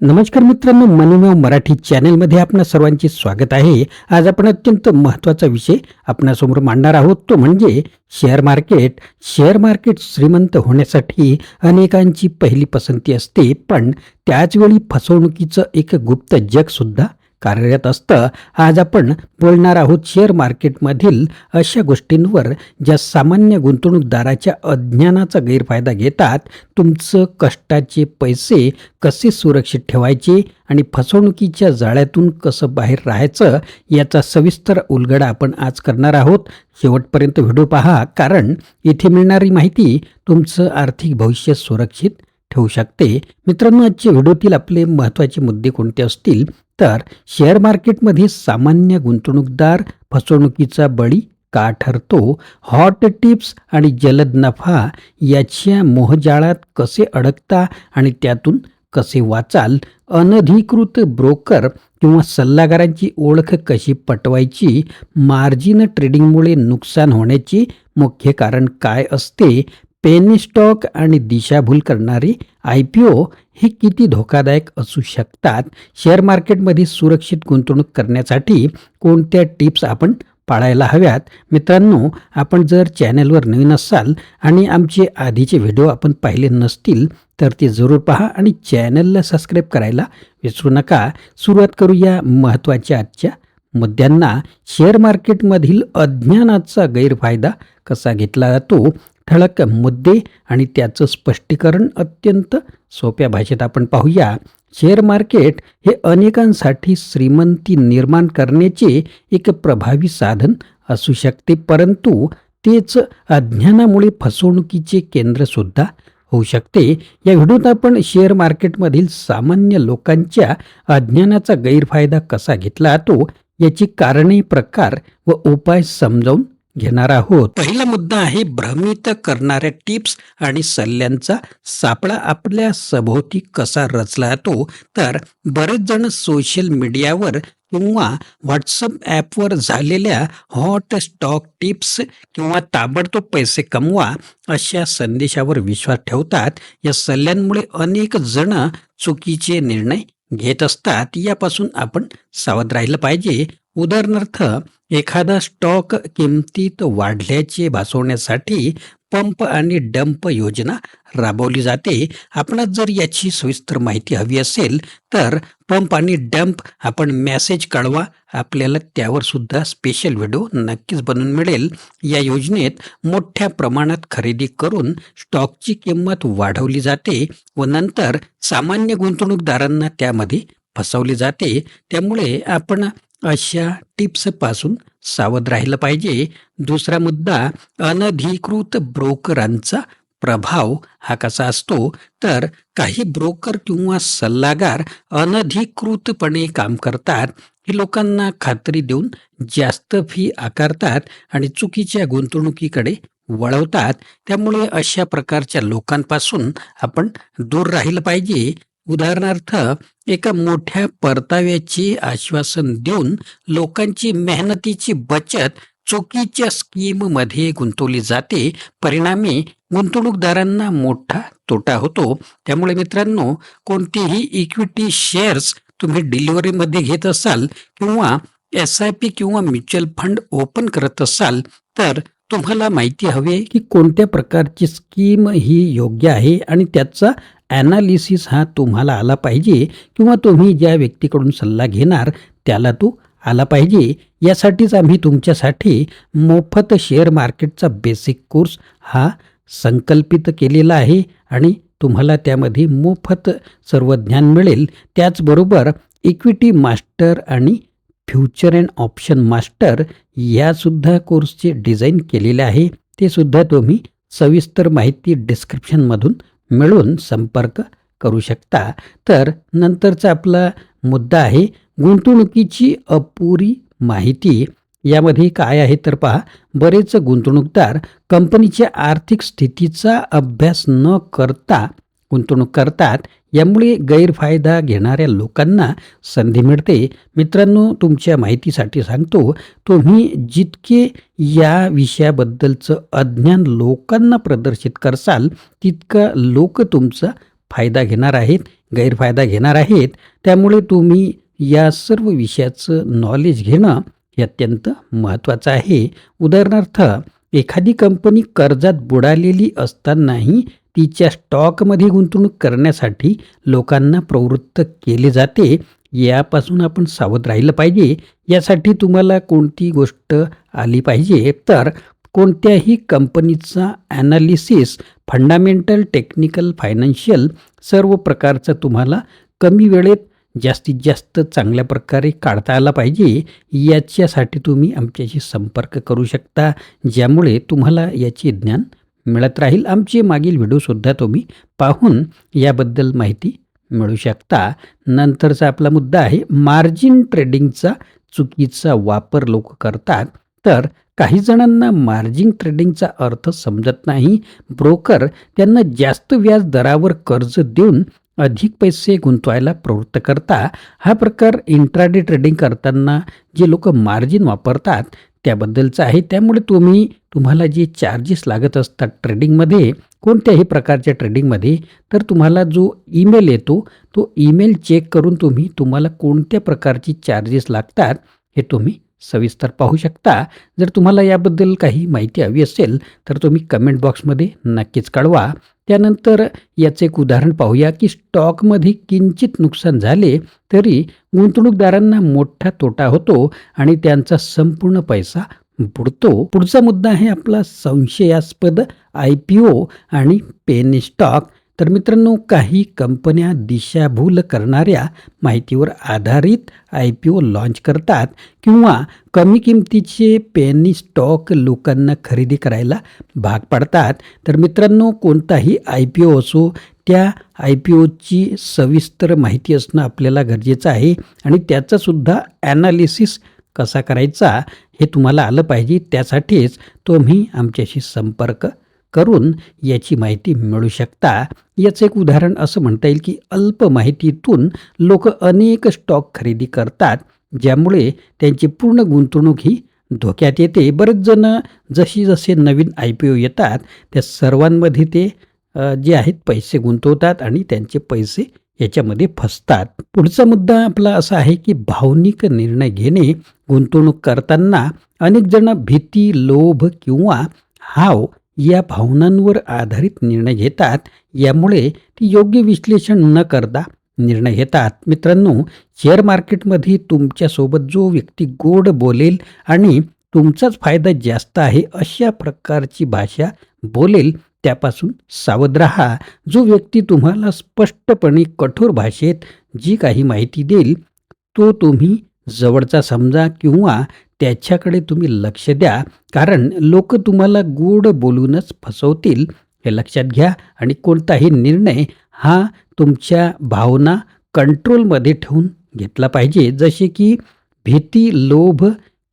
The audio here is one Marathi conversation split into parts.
नमस्कार मित्रांनो मनीमेव मराठी चॅनेलमध्ये आपणा सर्वांचे स्वागत आहे. आज आपण अत्यंत महत्त्वाचा विषय आपणासमोर मांडणार आहोत. तो म्हणजे शेअर मार्केट. शेअर मार्केट श्रीमंत होण्यासाठी अनेकांची पहिली पसंती असते. पण त्याचवेळी फसवणुकीचं एक गुप्त जगसुद्धा कार्यरत असतं. आज आपण बोलणार आहोत शेअर मार्केटमधील अशा गोष्टींवर ज्या सामान्य गुंतवणूकदाराच्या अज्ञानाचा गैरफायदा घेतात. तुमचं कष्टाचे पैसे कसे सुरक्षित ठेवायचे आणि फसवणुकीच्या जाळ्यातून कसं बाहेर राहायचं याचा सविस्तर उलगडा आपण आज करणार आहोत. शेवटपर्यंत व्हिडिओ पहा कारण इथे मिळणारी माहिती तुमचं आर्थिक भविष्य सुरक्षित ठेवू शकते. मित्रांनो आजच्या व्हिडिओतील आपले महत्त्वाचे मुद्दे कोणते असतील? तर शेअर मार्केटमध्ये सामान्य गुंतवणूकदार फसवणुकीचा बळी का ठरतो? हॉट टिप्स आणि जलद नफा याच्या मोहजाळात कसे अडकता आणि त्यातून कसे वाचाल? अनधिकृत ब्रोकर किंवा सल्लागारांची ओळख कशी पटवायची? मार्जिन ट्रेडिंगमुळे नुकसान होण्याचे मुख्य कारण काय असते? पेनी स्टॉक आणि दिशाभूल करणारे आय पी ओ हे किती धोकादायक असू शकतात शेअर मार्केटमध्ये सुरक्षित गुंतवणूक करण्यासाठी कोणत्या टिप्स आपण पाळायला हव्यात? मित्रांनो आपण जर चॅनलवर नवीन असाल आणि आमचे आधीचे व्हिडिओ आपण पाहिले नसतील तर ते जरूर पहा आणि चॅनलला सबस्क्राईब करायला विसरू नका. सुरुवात करूया महत्त्वाच्या आजच्या मुद्द्यांना. शेअर मार्केटमधील अज्ञानाचा गैरफायदा कसा घेतला जातो? ठळक मुद्दे आणि त्याचं स्पष्टीकरण अत्यंत सोप्या भाषेत आपण पाहूया. शेअर मार्केट हे अनेकांसाठी श्रीमंती निर्माण करण्याचे एक प्रभावी साधन असू शकते परंतु तेच अज्ञानामुळे फसवणुकीचे केंद्रसुद्धा होऊ शकते. या व्हिडिओत आपण शेअर मार्केटमधील सामान्य लोकांच्या अज्ञानाचा गैरफायदा कसा घेतला जातो याची कारणे प्रकार व उपाय समजावून घेणार आहोत. पहिला मुद्दा आहे भ्रमित करणाऱ्या टिप्स आणि सल्ल्यांचा सापळा आपल्या सभोवती कसा रचला जातो तर बरेच जण सोशल मीडियावर किंवा व्हॉट्सअप ॲपवर झालेल्या हॉट स्टॉक टिप्स किंवा ताबडतोब पैसे कमवा अशा संदेशावर विश्वास ठेवतात. या सल्ल्यांमुळे अनेक जण चुकीचे निर्णय घेत असतात. यापासून आपण सावध राहिलं पाहिजे. उदाहरणार्थ एखादा स्टॉक किमतीत वाढल्याचे भासवण्यासाठी पंप आणि डंप योजना राबवली जाते. आपणास जर याची सविस्तर माहिती हवी असेल तर पंप आणि डंप आपण मेसेज कळवा आपल्याला त्यावर सुद्धा स्पेशल व्हिडिओ नक्कीच बनवून मिळेल. या योजनेत मोठ्या प्रमाणात खरेदी करून स्टॉकची किंमत वाढवली जाते व नंतर सामान्य गुंतवणूकदारांना त्यामध्ये फसवली जाते. त्यामुळे आपण अशा टिप्सपासून सावध राहिलं पाहिजे. दुसरा मुद्दा अनधिकृत ब्रोकरांचा प्रभाव हा कसा असतो? तर काही ब्रोकर किंवा सल्लागार अनधिकृतपणे काम करतात. हे लोकांना खात्री देऊन जास्त फी आकारतात आणि चुकीच्या गुंतवणुकीकडे वळवतात. त्यामुळे अशा प्रकारच्या लोकांपासून आपण दूर राहिलं पाहिजे. उदाहरणार्थ एका मोठ्या परताव्याची आश्वासन देऊन लोकांची मेहनतीची बचत चुकीच्या स्कीममध्ये गुंतवली जाते. परिणामी गुंतवणूकदारांना मोठा तोटा होतो. त्यामुळे मित्रांनो कोणतेही इक्विटी शेअर्स तुम्ही डिलिव्हरीमध्ये घेत असाल किंवा एस आय पी किंवा म्युच्युअल फंड ओपन करत असाल तर तुम्हाला माहिती हवी की कोणत्या प्रकारची स्कीम ही योग्य आहे आणि त्याचा ॲनालिसिस हा तुम्हाला आला पाहिजे किंवा तुम्ही ज्या व्यक्तीकडून सल्ला घेणार त्याला तो आला पाहिजे. यासाठीच आम्ही तुमच्यासाठी मोफत शेअर मार्केटचा बेसिक कोर्स हा संकल्पित केलेला आहे आणि तुम्हाला त्यामध्ये मोफत सर्व ज्ञान मिळेल. त्याचबरोबर इक्विटी मास्टर आणि फ्युचर अँड ऑप्शन मास्टर यासुद्धा कोर्सचे डिझाईन केलेले आहे. ते सुद्धा तुम्ही सविस्तर माहिती डिस्क्रिप्शनमधून मिळून संपर्क करू शकता. तर नंतरचा आपला मुद्दा आहे गुंतवणुकीची अपुरी माहिती. यामध्ये काय आहे तर पहा बरेच गुंतवणूकदार कंपनीच्या आर्थिक स्थितीचा अभ्यास न करता गुंतवणूक करतात यामुळे गैरफायदा घेणाऱ्या लोकांना संधी मिळते. मित्रांनो तुमच्या माहितीसाठी सांगतो तुम्ही जितके या विषयाबद्दलचं अज्ञान लोकांना प्रदर्शित करसाल तितका लोक तुमचा फायदा घेणार आहेत गैरफायदा घेणार आहेत. त्यामुळे तुम्ही या सर्व विषयाचं नॉलेज घेणं हे अत्यंत महत्त्वाचं आहे. उदाहरणार्थ एखादी कंपनी कर्जात बुडालेली असतानाही तिच्या स्टॉकमध्ये गुंतवणूक करण्यासाठी लोकांना प्रवृत्त केले जाते यापासून आपण सावध राहिलं पाहिजे. यासाठी तुम्हाला कोणती गोष्ट आली पाहिजे? तर कोणत्याही कंपनीचा ॲनालिसिस फंडामेंटल टेक्निकल फायनान्शियल सर्व प्रकारचं तुम्हाला कमी वेळेत जास्तीत जास्त चांगल्या प्रकारे काढता आला पाहिजे. याच्यासाठी तुम्ही आमच्याशी संपर्क करू शकता ज्यामुळे तुम्हाला याचे ज्ञान मिळत राहील. आमचे मागील व्हिडिओसुद्धा तुम्ही पाहून याबद्दल माहिती मिळू शकता. नंतरचा आपला मुद्दा आहे मार्जिन ट्रेडिंगचा चुकीचा वापर लोक करतात. तर काही जणांना मार्जिन ट्रेडिंगचा अर्थ समजत नाही. ब्रोकर त्यांना जास्त व्याज दरावर कर्ज देऊन अधिक पैसे गुंतवायला प्रवृत्त करता. हा प्रकार इंट्राडे ट्रेडिंग करताना जे लोक मार्जिन वापरतात त्याबद्दलचं आहे. त्यामुळे तुम्ही तुम्हाला जे चार्जेस लागत असतात ट्रेडिंगमध्ये कोणत्याही प्रकारच्या ट्रेडिंगमध्ये तर तुम्हाला जो ईमेल येतो तो ईमेल चेक करून तुम्ही तुम्हाला कोणत्या प्रकारची चार्जेस लागतात हे तुम्ही सविस्तर पाहू शकता. जर तुम्हाला याबद्दल काही माहिती हवी असेल तर तुम्ही कमेंट बॉक्समध्ये नक्कीच कळवा. त्यानंतर याचं एक उदाहरण पाहूया की स्टॉकमध्ये किंचित नुकसान झाले तरी गुंतवणूकदारांना मोठा तोटा होतो आणि त्यांचा संपूर्ण पैसा बुडतो. पुढचा मुद्दा आहे आपला संशयास्पद आय पी ओ आणि पेन स्टॉक. तर मित्रांनो काही कंपन्या दिशाभूल करणाऱ्या माहितीवर आधारित आय पी ओ लॉन्च करतात किंवा कमी किमतीचे पेनी स्टॉक लोकांना खरेदी करायला भाग पाडतात. तर मित्रांनो कोणताही आय पी ओ असो त्या आय पी ओची सविस्तर माहिती असणं आपल्याला गरजेचं आहे आणि त्याचासुद्धा ॲनालिसिस कसा करायचा हे तुम्हाला आलं पाहिजे. त्यासाठीच तुम्ही आमच्याशी संपर्क करून याची माहिती मिळू शकता. याचं एक उदाहरण असं म्हणता येईल की अल्प माहितीतून लोक अनेक स्टॉक खरेदी करतात ज्यामुळे त्यांची पूर्ण गुंतवणूक ही धोक्यात येते. बरेच जण जशी जसे नवीन आय पी ओ येतात त्या सर्वांमध्ये ते जे आहेत पैसे गुंतवतात आणि त्यांचे पैसे याच्यामध्ये फसतात. पुढचा मुद्दा आपला असा आहे की भावनिक निर्णय घेणे गुंतवणूक करताना अनेक जण भीती लोभ किंवा हाव या भावनांवर आधारित निर्णय घेतात यामुळे ती योग्य विश्लेषण न करता निर्णय घेतात. मित्रांनो शेअर मार्केटमध्ये तुमच्यासोबत जो व्यक्ती गोड बोलेल आणि तुमचाच फायदा जास्त आहे अशा प्रकारची भाषा बोलेल त्यापासून सावध राहा. जो व्यक्ती तुम्हाला स्पष्टपणे कठोर भाषेत जी काही माहिती देईल तो तुम्ही जवळचा समजा किंवा त्याच्याकडे तुम्ही लक्ष द्या. कारण लोक तुम्हाला गोड बोलूनच फसवतील. हे लक्षात घ्या. आणि कोणताही निर्णय हा तुमच्या भावना कंट्रोलमध्ये ठेवून घेतला पाहिजे. जसे की भीती लोभ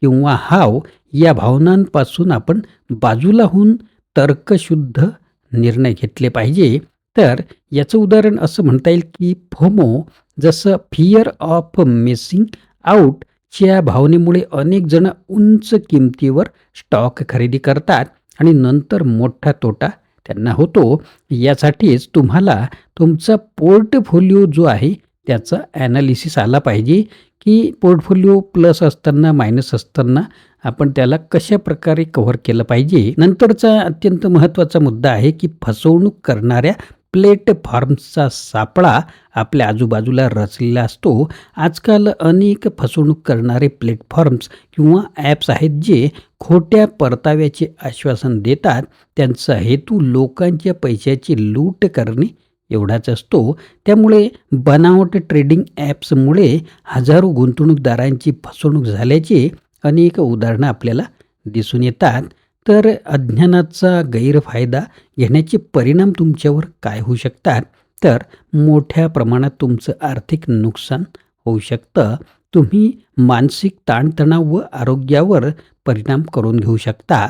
किंवा हाव या भावनांपासून आपण बाजूला होऊन तर्कशुद्ध निर्णय घेतले पाहिजे. तर याचं उदाहरण असं म्हणता येईल की फोमो जसं फिअर ऑफ मिसिंग आउट च्या भावनेमुळे अनेक जण उंच किमतीवर स्टॉक खरेदी करतात आणि नंतर मोठा तोटा त्यांना होतो. यासाठीच तुम्हाला तुमचा पोर्टफोलिओ जो आहे त्याचा ॲनालिसिस आला पाहिजे की पोर्टफोलिओ प्लस असताना मायनस असताना आपण त्याला कशा प्रकारे कव्हर केलं पाहिजे. नंतरचा अत्यंत महत्त्वाचा मुद्दा आहे की फसवणूक करणाऱ्या प्लेटफॉर्म्सचा सापळा आपल्या आजूबाजूला रचलेला असतो. आजकाल अनेक फसवणूक करणारे प्लॅटफॉर्म्स किंवा ॲप्स आहेत जे खोट्या परताव्याचे आश्वासन देतात. त्यांचा हेतू लोकांच्या पैशाची लूट करणे एवढाच असतो. त्यामुळे बनावट ट्रेडिंग ॲप्समुळे हजारो गुंतवणूकदारांची फसवणूक झाल्याचे अनेक उदाहरणं आपल्याला दिसून येतात. तर अज्ञानाचा गैरफायदा घेण्याचे परिणाम तुमच्यावर काय होऊ शकतात? तर मोठ्या प्रमाणात तुमचं आर्थिक नुकसान होऊ शकतं. तुम्ही मानसिक ताणतणाव व आरोग्यावर परिणाम करून घेऊ शकता.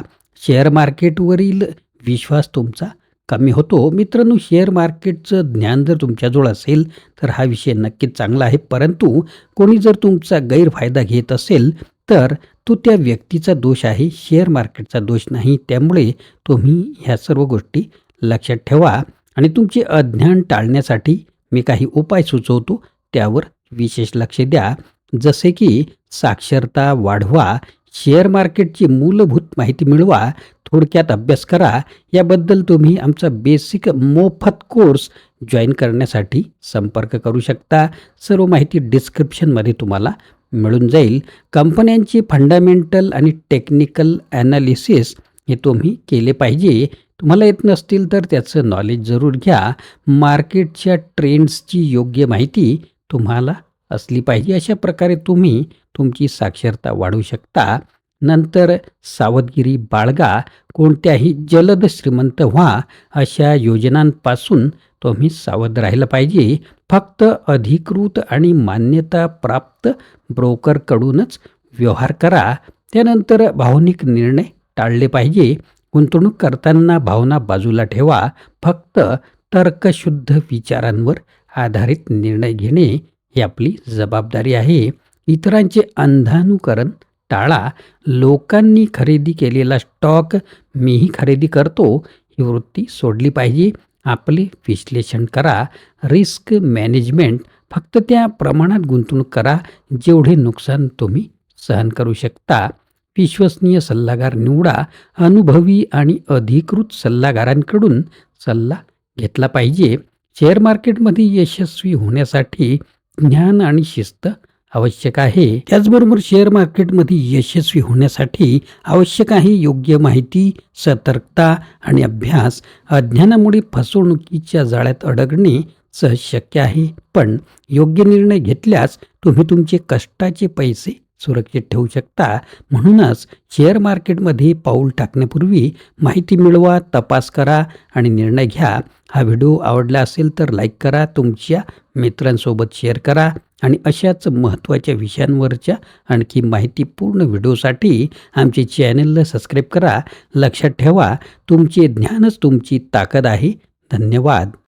शेअर मार्केटवरील विश्वास तुमचा कमी होतो. मित्रांनो शेअर मार्केटचं ज्ञान जर तुमच्याजवळ असेल तर हा विषय नक्कीच चांगला आहे. परंतु कोणी जर तुमचा गैरफायदा घेत असेल तर तो त्या व्यक्तीचा दोष आहे शेअर मार्केटचा दोष नाही. त्यामुळे तुम्ही ह्या सर्व गोष्टी लक्षात ठेवा आणि तुमचे अज्ञान टाळण्यासाठी मी काही उपाय सुचवतो. त्यावर विशेष लक्ष द्या. जसे की साक्षरता वाढवा शेअर मार्केटची मूलभूत माहिती मिळवा थोडक्यात अभ्यास करा. याबद्दल तुम्ही आमचा बेसिक मोफत कोर्स जॉईन करण्यासाठी संपर्क करू शकता. सर्व माहिती डिस्क्रिप्शनमध्ये तुम्हाला मिळून जाईल. कंपन्यांची फंडामेंटल आणि टेक्निकल ॲनालिसिस हे तुम्ही केले पाहिजे. तुम्हाला येत नसतील तर त्याचं नॉलेज जरूर घ्या. मार्केटच्या ट्रेंड्सची योग्य माहिती तुम्हाला असली पाहिजे. अशा प्रकारे तुम्ही तुमची साक्षरता वाढवू शकता. नंतर सावधगिरी बाळगा. कोणत्याही जलद श्रीमंत व्हा. अशा योजनांपासून तुम्ही सावध राहिलं पाहिजे. फक्त अधिकृत आणि मान्यताप्राप्त ब्रोकरकडूनच व्यवहार करा. त्यानंतर भावनिक निर्णय टाळले पाहिजे. गुंतवणूक करताना भावना बाजूला ठेवा. फक्त तर्कशुद्ध विचारांवर आधारित निर्णय घेणे ही आपली जबाबदारी आहे. इतरांचे अंधानुकरण टाळा. लोकांनी खरेदी केलेला स्टॉक मीही खरेदी करतो. ही वृत्ती सोडली पाहिजे. आपले विश्लेषण करा. रिस्क मॅनेजमेंट फक्त त्या प्रमाणात गुंतवणूक करा जेवढे नुकसान तुम्ही सहन करू शकता. विश्वसनीय सल्लागार निवडा. अनुभवी आणि अधिकृत सल्लागारांकडून सल्ला घेतला पाहिजे. शेअर मार्केटमध्ये यशस्वी होण्यासाठी ज्ञान आणि शिस्त आवश्यक आहे. त्याचबरोबर शेअर मार्केटमध्ये यशस्वी होण्यासाठी आवश्यक आहे योग्य माहिती सतर्कता आणि अभ्यास. अज्ञानामुळे फसवणुकीच्या जाळ्यात अडकणे सहज शक्य आहे. पण योग्य निर्णय घेतल्यास तुम्ही तुमचे कष्टाचे पैसे सुरक्षित ठेवू शकता. म्हणूनच शेअर मार्केटमध्ये पाऊल टाकण्यापूर्वी माहिती मिळवा तपास करा आणि निर्णय घ्या. हा व्हिडिओ आवडला असेल तर लाईक करा. तुमच्या मित्रांसोबत शेअर करा. आणि अशाच महत्त्वाच्या विषयांवरच्या आणखी माहितीपूर्ण व्हिडिओसाठी आमचे चॅनलला सबस्क्राईब करा. लक्षात ठेवा तुमचे ज्ञानच तुमची ताकद आहे. धन्यवाद.